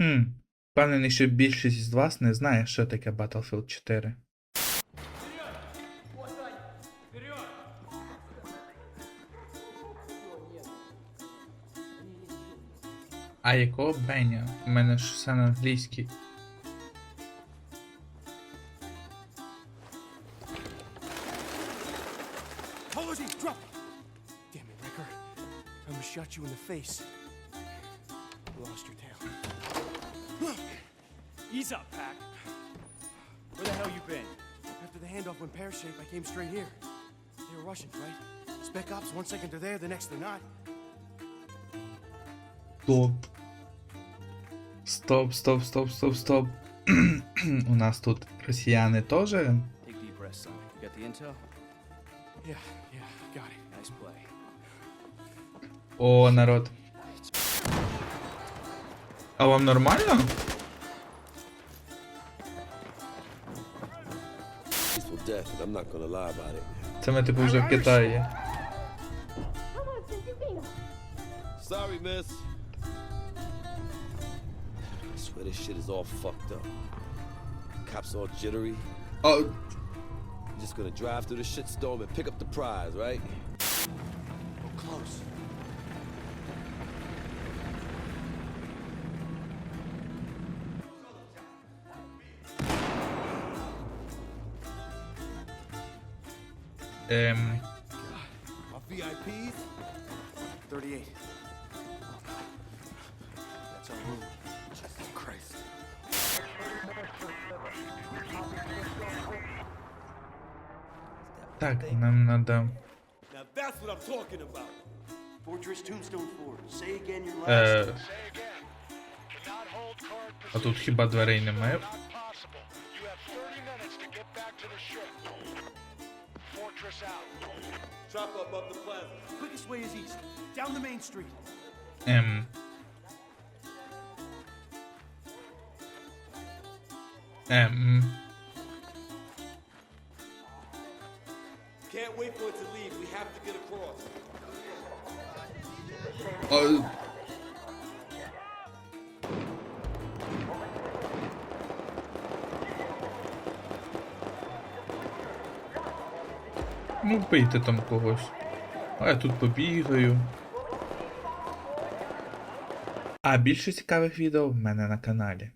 Хм. Впевнений, що більшість з вас не знає, що таке Battlefield 4. А якого Беня? У мене ж все на англійській. Shot you in the face. Lost your tail. Ease up, Pack. Where the hell you been? After the handoff went pear-shaped, I came straight here. They were Russians, right? Spec ops, one second they're there, the next they're not. Стоп. Стоп, стоп, стоп, стоп, стоп. У нас тут росіяни теж. Take deep breaths, son. You got the intel? Yeah, yeah, got it. Nice play. О, народ. А вам нормально? death, and I'm not gonna lie about it. Це ми типу вже в Китаї. Come on, Sensei Sorry, miss. I swear this shit is all fucked up. Cops all jittery. А, You're just gonna drive through the shitstorm and pick up the prize, right? Oh, close. Эм... Так, нам надо... Э, а тут хіба дверей немає? fortress out. Chop up up the plaza. Quickest way is east, down the main street. M. M. Can't wait for it to leave. We have to get across. Oh. Ну, вбийте там когось. А я тут побігаю. А більше цікавих відео в мене на каналі.